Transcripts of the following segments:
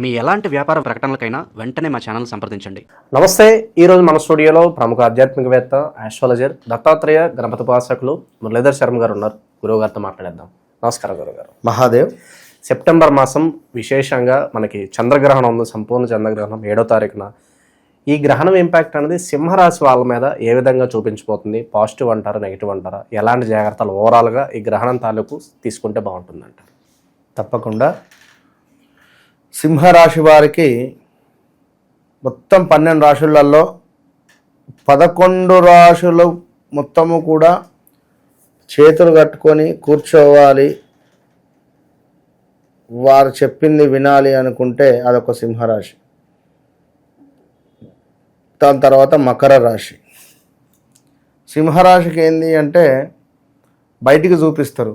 మీ ఎలాంటి వ్యాపార ప్రకటనలకైనా వెంటనే మా ఛానల్ సంప్రదించండి. నమస్తే ఈరోజు మన స్టూడియోలో ప్రముఖ ఆధ్యాత్మికవేత్త ఆస్ట్రాలజర్ దత్తాత్రేయ గణపతి ఉపాసకులు మురళీధర్ శర్మ గారు ఉన్నారు. గురువు గారితో మాట్లాడేద్దాం. నమస్కారం గురువు గారు. మహాదేవ్. సెప్టెంబర్ మాసం విశేషంగా మనకి చంద్రగ్రహణం ఉంది సంపూర్ణ చంద్రగ్రహణం ఏడో తారీఖున. ఈ గ్రహణం ఇంపాక్ట్ అనేది సింహరాశి వాళ్ళ మీద ఏ విధంగా చూపించబోతుంది పాజిటివ్ అంటారా నెగిటివ్ అంటారా? ఎలాంటి జాగ్రత్తలు ఓవరాల్గా ఈ గ్రహణం తాలూకు తీసుకుంటే బాగుంటుందంటారు తప్పకుండా. సింహరాశి వారికి మొత్తం పన్నెండు రాశులలో పదకొండు రాశులు మొత్తము కూడా చేతులు కట్టుకొని కూర్చోవాలి. వారు చెప్పింది వినాలి అనుకుంటే అదొక సింహరాశి. దాని తర్వాత మకర రాశి. సింహరాశికి ఏంది అంటే బయటికి చూపిస్తారు.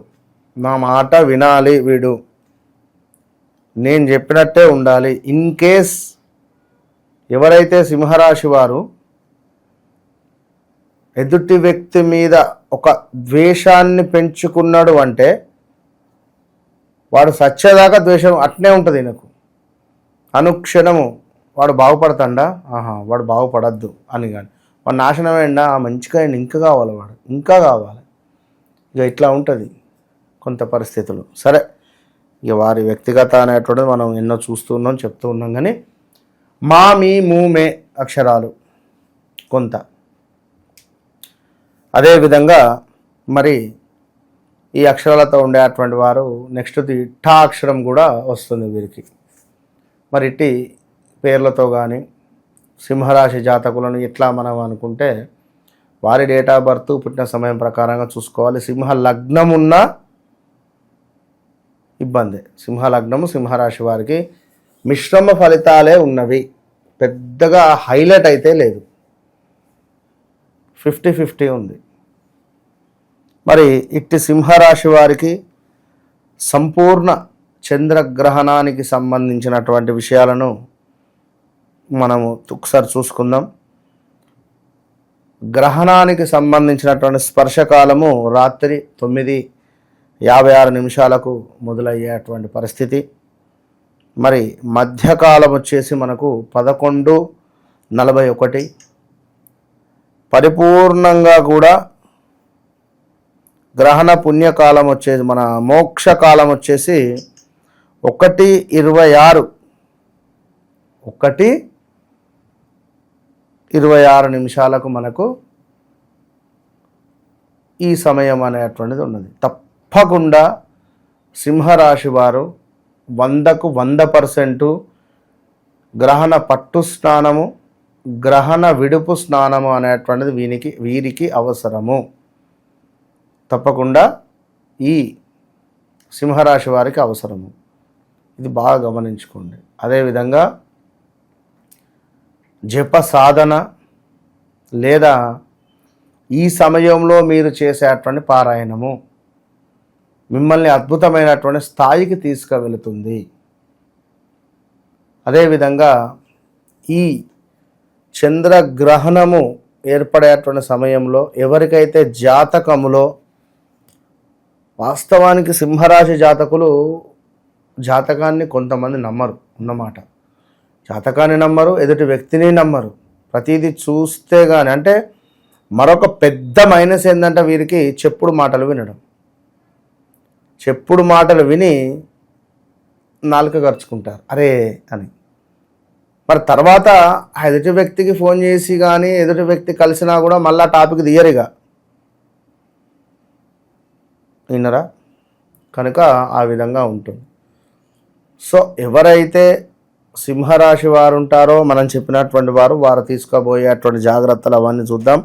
నా మాట వినాలి వీడు. నేను చెప్పినట్టే ఉండాలి. ఇన్ కేస్ ఎవరైతే సింహరాశి వారు ఎదుటి వ్యక్తి మీద ఒక ద్వేషాన్ని పెంచుకున్నాడు అంటే వాడు సచ్చేదాకా ద్వేషం అట్నే ఉంటుంది నాకు అనుక్షణము వాడు బాగుపడతాడా? ఆహా వాడు బాగుపడద్దు అని కానీ వాడు నాశనమైందా ఆ మంచిగా ఆయన ఇంకా కావాలి వాడు. ఇంకా కావాలి. ఇక ఇట్లా ఉంటుంది కొంత పరిస్థితులు. సరే ఇక వారి వ్యక్తిగత అనేటువంటిది మనం ఎన్నో చూస్తూ ఉన్నాం చెప్తూ ఉన్నాం. కానీ మా మీ మూ మే అక్షరాలు కొంత. అదేవిధంగా మరి ఈ అక్షరాలతో ఉండేటువంటి వారు నెక్స్ట్ ఠా అక్షరం కూడా వస్తుంది వీరికి. మరి ఇట్టి పేర్లతో కానీ సింహరాశి జాతకులను ఎట్లా మనం అనుకుంటే వారి డేట్ ఆఫ్ బర్త్ పుట్టిన సమయం ప్రకారంగా చూసుకోవాలి. సింహ లగ్నం ఉన్నా ఇబ్బంది. సింహలగ్నము సింహరాశి వారికి మిశ్రమ ఫలితాలే ఉన్నవి. పెద్దగా హైలైట్ అయితే లేదు. ఫిఫ్టీ ఫిఫ్టీ ఉంది. మరి ఇట్టి సింహరాశి వారికి సంపూర్ణ చంద్రగ్రహణానికి సంబంధించినటువంటి విషయాలను మనము ఒకసారి చూసుకుందాం. గ్రహణానికి సంబంధించినటువంటి స్పర్శకాలము రాత్రి తొమ్మిది యాభై ఆరు నిమిషాలకు మొదలయ్యేటువంటి పరిస్థితి. మరి మధ్యకాలం వచ్చేసి మనకు పదకొండు నలభై ఒకటి. పరిపూర్ణంగా కూడా గ్రహణ పుణ్యకాలం వచ్చేసి మన మోక్షకాలం వచ్చేసి ఒకటి ఇరవై ఆరు. ఒకటి ఇరవై ఆరు నిమిషాలకు మనకు ఈ సమయం అనేటువంటిది ఉన్నది. తప్పకుండా సింహరాశి వారు వందకు వంద పర్సెంటు గ్రహణ పట్టు స్నానము గ్రహణ విడుపు స్నానము అనేటువంటిది వీనికి వీరికి అవసరము. తప్పకుండా ఈ సింహరాశి వారికి అవసరము. ఇది బాగా గమనించుకోండి. అదేవిధంగా జప సాధన లేదా ఈ సమయంలో మీరు చేసేటువంటి పారాయణము. మిమ్మల్ని అద్భుతమైనటువంటి స్థాయికి తీసుకువెళుతుంది. అదేవిధంగా ఈ చంద్రగ్రహణము ఏర్పడేటువంటి సమయంలో ఎవరికైతే జాతకములో వాస్తవానికి సింహరాశి జాతకులు జాతకాన్ని కొంతమంది నమ్మరు ఉన్నమాట. జాతకాన్ని నమ్మరు ఎదుటి వ్యక్తిని నమ్మరు. ప్రతిదీ చూస్తే కానీ అంటే మరొక పెద్ద మైనస్ ఏంటంటే వీరికి చెప్పుడు మాటలు వినడం. చెప్పుడు మాటలు విని నాలుక ఖర్చుకుంటారు అరే అని. మరి తర్వాత ఎదుటి వ్యక్తికి ఫోన్ చేసి కానీ ఎదుటి వ్యక్తి కలిసినా కూడా మళ్ళీ టాపిక్ తీయరిగా. విన్నరా? కనుక ఆ విధంగా ఉంటుంది. సో ఎవరైతే సింహరాశి వారు ఉంటారో మనం చెప్పినటువంటి వారు వారు తీసుకోబోయేటువంటి జాగ్రత్తలు అవన్నీ చూద్దాం.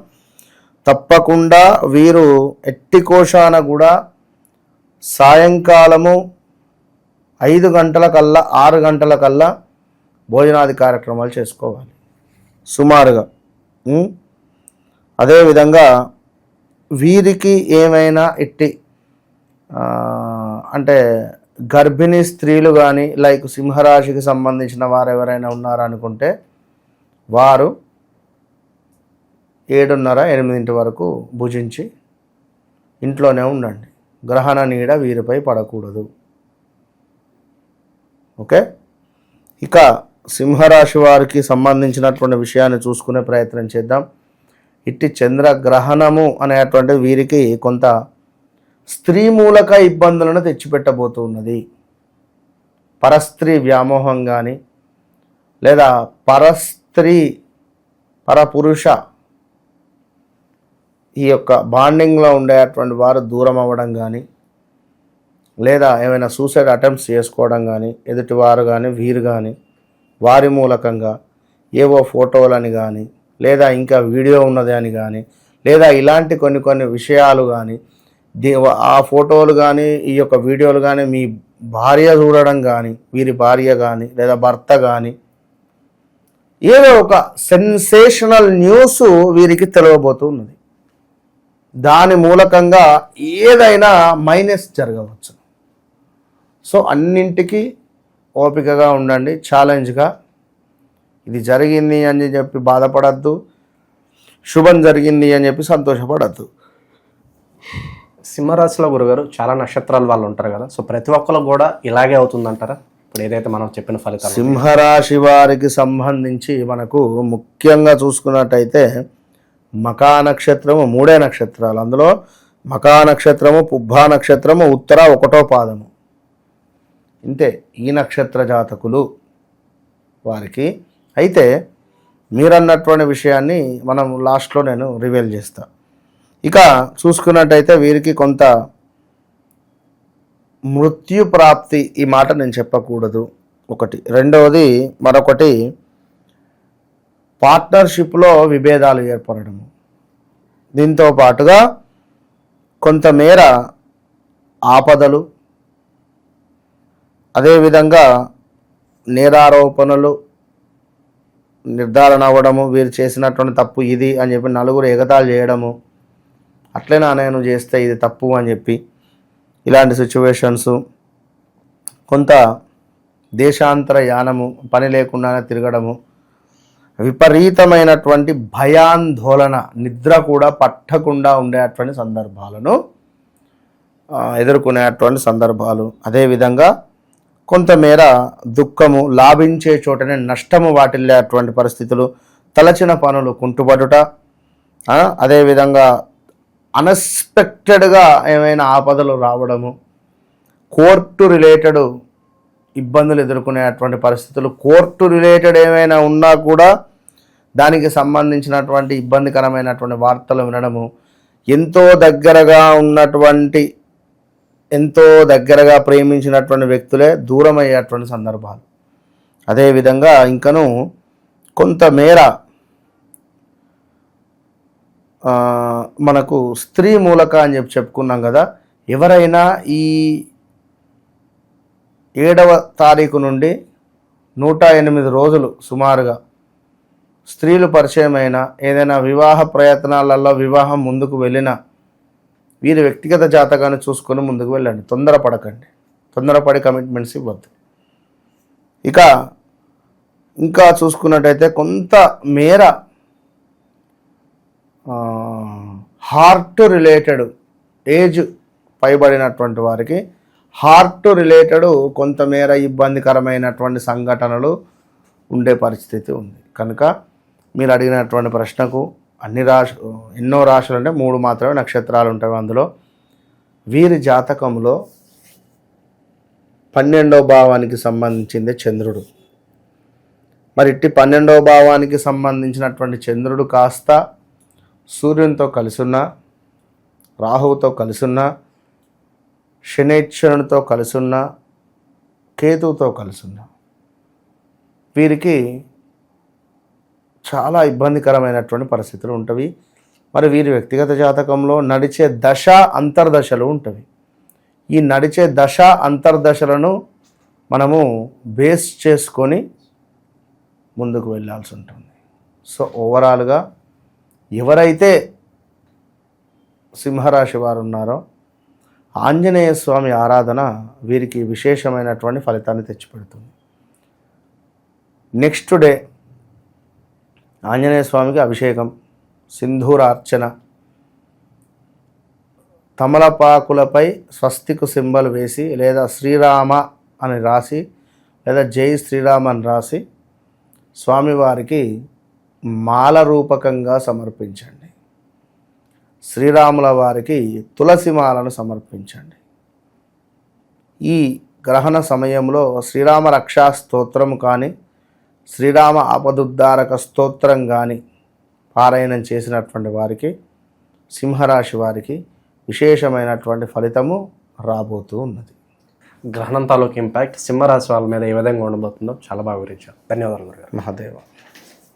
తప్పకుండా వీరు ఎట్టి కోశాన కూడా సాయంకాలము ఐదు గంటల కల్లా ఆరు గంటల కల్లా భోజనాది కార్యక్రమాలు చేసుకోవాలి. సుమారుగా అదేవిధంగా వీరికి ఏమైనా ఇట్టి అంటే గర్భిణీ స్త్రీలు కానీ లైక్ సింహరాశికి సంబంధించిన వారు ఎవరైనా ఉన్నారనుకుంటే వారు ఏడున్నర ఎనిమిదింటి వరకు భుజించి ఇంట్లోనే ఉండండి. గ్రహణ నీడ వీరిపై పడకూడదు. ఓకే? ఇక సింహరాశి వారికి సంబంధించినటువంటి విషయాన్ని చూసుకునే ప్రయత్నం చేద్దాం. ఇట్టి చంద్రగ్రహణము అనేటువంటి వీరికి కొంత స్త్రీ మూలక ఇబ్బందులను తెచ్చిపెట్టబోతున్నది. పరస్త్రీ వ్యామోహం కానీ లేదా పరస్త్రీ పరపురుష ఈ యొక్క బాండింగ్లో ఉండేటువంటి వారు దూరం అవ్వడం కానీ లేదా ఏమైనా సూసైడ్ అటెంప్ట్స్ చేసుకోవడం కానీ ఎదుటివారు కానీ వీరు కానీ వారి మూలకంగా ఏవో ఫోటోలని కానీ లేదా ఇంకా వీడియో ఉన్నది అని కానీ లేదా ఇలాంటి కొన్ని కొన్ని విషయాలు కానీ దీ ఆ ఫోటోలు కానీ ఈ యొక్క వీడియోలు కానీ మీ భార్య చూడడం కానీ వీరి భార్య కానీ లేదా భర్త కానీ ఏదో ఒక సెన్సేషనల్ న్యూస్ వీరికి తెలియబోతున్నది దాని మూలకంగా ఏదైనా మైనస్ జరగవచ్చు. సో అన్నింటికి ఓపికగా ఉండండి ఛాలెంజ్గా ఇది జరిగింది అని చెప్పి బాధపడద్దు. శుభం జరిగింది అని చెప్పి సంతోషపడద్దు. సింహరాశిలో గురుగారు చాలా నక్షత్రాల వాళ్ళు ఉంటారు కదా సో ప్రతి ఒక్కరికి కూడా ఇలాగే అవుతుందంటారా? ఇప్పుడు ఏదైతే మనం చెప్పిన ఫలితాలు. సింహరాశి వారికి సంబంధించి మనకు ముఖ్యంగా చూసుకున్నట్టయితే మకా నక్షత్రము మూడే నక్షత్రాలు. అందులో మకా నక్షత్రము పుబ్బా నక్షత్రము ఉత్తర ఒకటో పాదము. ఇంతే ఈ నక్షత్ర జాతకులు వారికి. అయితే మీరన్నటువంటి విషయాన్ని మనం లాస్ట్లో నేను రివీల్ చేస్తా. ఇక చూసుకున్నట్టయితే వీరికి కొంత మృత్యు ప్రాప్తి ఈ మాట నేను చెప్పకూడదు. ఒకటి. రెండవది మరొకటి పార్ట్నర్షిప్లో విభేదాలు ఏర్పడము దీంతో పాటుగా కొంతమేర ఆపదలు అదేవిధంగా నేరారోపణలు నిర్ధారణ అవ్వడము వీరు చేసినటువంటి తప్పు ఇది అని చెప్పి నలుగురు ఎగతాలు చేయడము. అట్లనే నేను చేస్తే ఇది తప్పు అని చెప్పి ఇలాంటి సిచ్యువేషన్స్. కొంత దేశాంతర యానము పని లేకుండానే తిరగడము. విపరీతమైనటువంటి భయాందోళన నిద్ర కూడా పట్టకుండా ఉండేటువంటి సందర్భాలను ఎదుర్కొనేటువంటి సందర్భాలు. అదేవిధంగా కొంతమేర దుఃఖము లాభించే చోటనే నష్టము వాటిల్లేటువంటి పరిస్థితులు తలచిన పనులు కుంటుపడుట అదేవిధంగా అన్ఎక్స్పెక్టెడ్గా ఏమైనా ఆపదలు రావడము కోర్టు రిలేటెడ్ ఇబ్బందులు ఎదుర్కొనేటువంటి పరిస్థితులు కోర్టు రిలేటెడ్ ఏమైనా ఉన్నా కూడా దానికి సంబంధించినటువంటి ఇబ్బందికరమైనటువంటి వార్తలు వినడము ఎంతో దగ్గరగా ఉన్నటువంటి ఎంతో దగ్గరగా ప్రేమించినటువంటి వ్యక్తులే దూరమయ్యేటువంటి సందర్భాలు. అదేవిధంగా ఇంకను కొంతమేర మనకు స్త్రీ మూలక అని చెప్పి చెప్పుకున్నాం కదా ఎవరైనా ఈ ఏడవ తారీఖు నుండి నూట ఎనిమిది రోజులు సుమారుగా స్త్రీలు పరిచయమైన ఏదైనా వివాహ ప్రయత్నాలలో వివాహం ముందుకు వెళ్ళిన వీరి వ్యక్తిగత జాతకాన్ని చూసుకొని ముందుకు వెళ్ళండి. తొందరపడకండి. తొందరపడి కమిట్మెంట్స్ ఇవ్వద్దు. ఇక ఇంకా చూసుకున్నట్టయితే కొంత మేర హార్ట్ రిలేటెడ్ ఏజ్ పైబడినటువంటి వారికి హార్ట్ రిలేటెడ్ కొంతమేర ఇబ్బందికరమైనటువంటి సంఘటనలు ఉండే పరిస్థితి ఉంది. కనుక మీరు అడిగినటువంటి ప్రశ్నకు అన్ని రాశు ఎన్నో రాశులు అంటే మూడు మాత్రమే నక్షత్రాలు ఉంటాయి అందులో. వీరి జాతకంలో పన్నెండవ భావానికి సంబంధించింది చంద్రుడు. మరి ఇట్టి పన్నెండవ భావానికి సంబంధించినటువంటి చంద్రుడు కాస్త సూర్యునితో కలిసున్న రాహువుతో కలిసున్న శనేశ్వరునితో కలిసున్న కేతువుతో కలిసున్న. వీరికి చాలా ఇబ్బందికరమైనటువంటి పరిస్థితులు ఉంటవి. మరి వీరి వ్యక్తిగత జాతకంలో నడిచే దశ అంతర్దశలు ఉంటవి. ఈ నడిచే దశ అంతర్దశలను మనము బేస్ చేసుకొని ముందుకు వెళ్ళాల్సి ఉంటుంది. సో ఓవరాల్గా ఎవరైతే సింహరాశి వారు ఉన్నారో ఆంజనేయ స్వామి ఆరాధన వీరికి విశేషమైనటువంటి ఫలితాన్ని తెచ్చిపెడుతుంది. నెక్స్ట్ డే ఆంజనేయ స్వామికి అభిషేకం సింధూర అర్చన తమలపాకులపై స్వస్తికు సింబల్ వేసి లేదా శ్రీరామ అని రాసి లేదా జై శ్రీరామ్ అని రాసి స్వామివారికి మాల రూపకంగా సమర్పించండి. శ్రీరాముల వారికి తులసి మాలను సమర్పించండి. ఈ గ్రహణ సమయంలో శ్రీరామ రక్షా స్తోత్రము కానీ శ్రీరామ ఆపదుద్ధారక స్తోత్రం కానీ పారాయణం చేసినటువంటి వారికి సింహరాశి వారికి విశేషమైనటువంటి ఫలితము రాబోతూ ఉన్నది. గ్రహణం తాలూకు ఇంపాక్ట్ సింహరాశి వాళ్ళ మీద ఏ విధంగా ఉండబోతుందో చాలా బాగా వివరించారు. ధన్యవాదాలు మహాదేవ.